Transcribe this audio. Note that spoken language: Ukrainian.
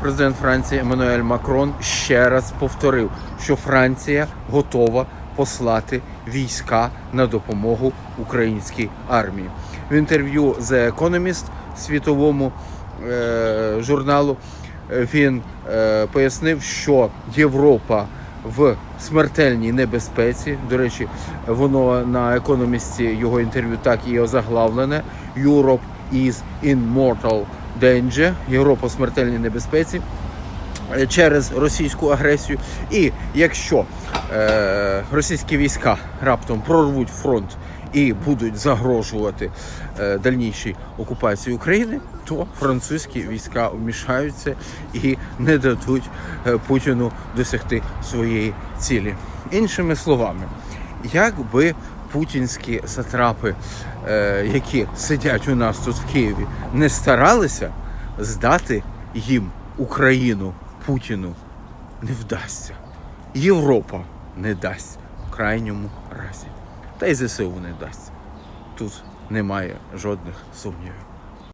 президент Франції Еммануель Макрон ще раз повторив, що Франція готова послати війська на допомогу українській армії. В інтерв'ю The Economist світовому е, журналу він е, пояснив, що Європа в смертельній небезпеці. До речі, воно на економісті його інтерв'ю так і озаглавлене. Europe is in mortal danger. Європа в смертельній небезпеці е, через російську агресію. І якщо е, російські війська раптом прорвуть фронт і будуть загрожувати е, дальнішій окупації України, то французькі війська вмішаються і не дадуть е, Путіну досягти своєї цілі. Іншими словами, як би путінські сатрапи, е, які сидять у нас тут в Києві, не старалися здати їм Україну Путіну не вдасться. Європа не дасть в крайньому разі. Та й ЗСУ не дасть. Тут немає жодних сумнівів.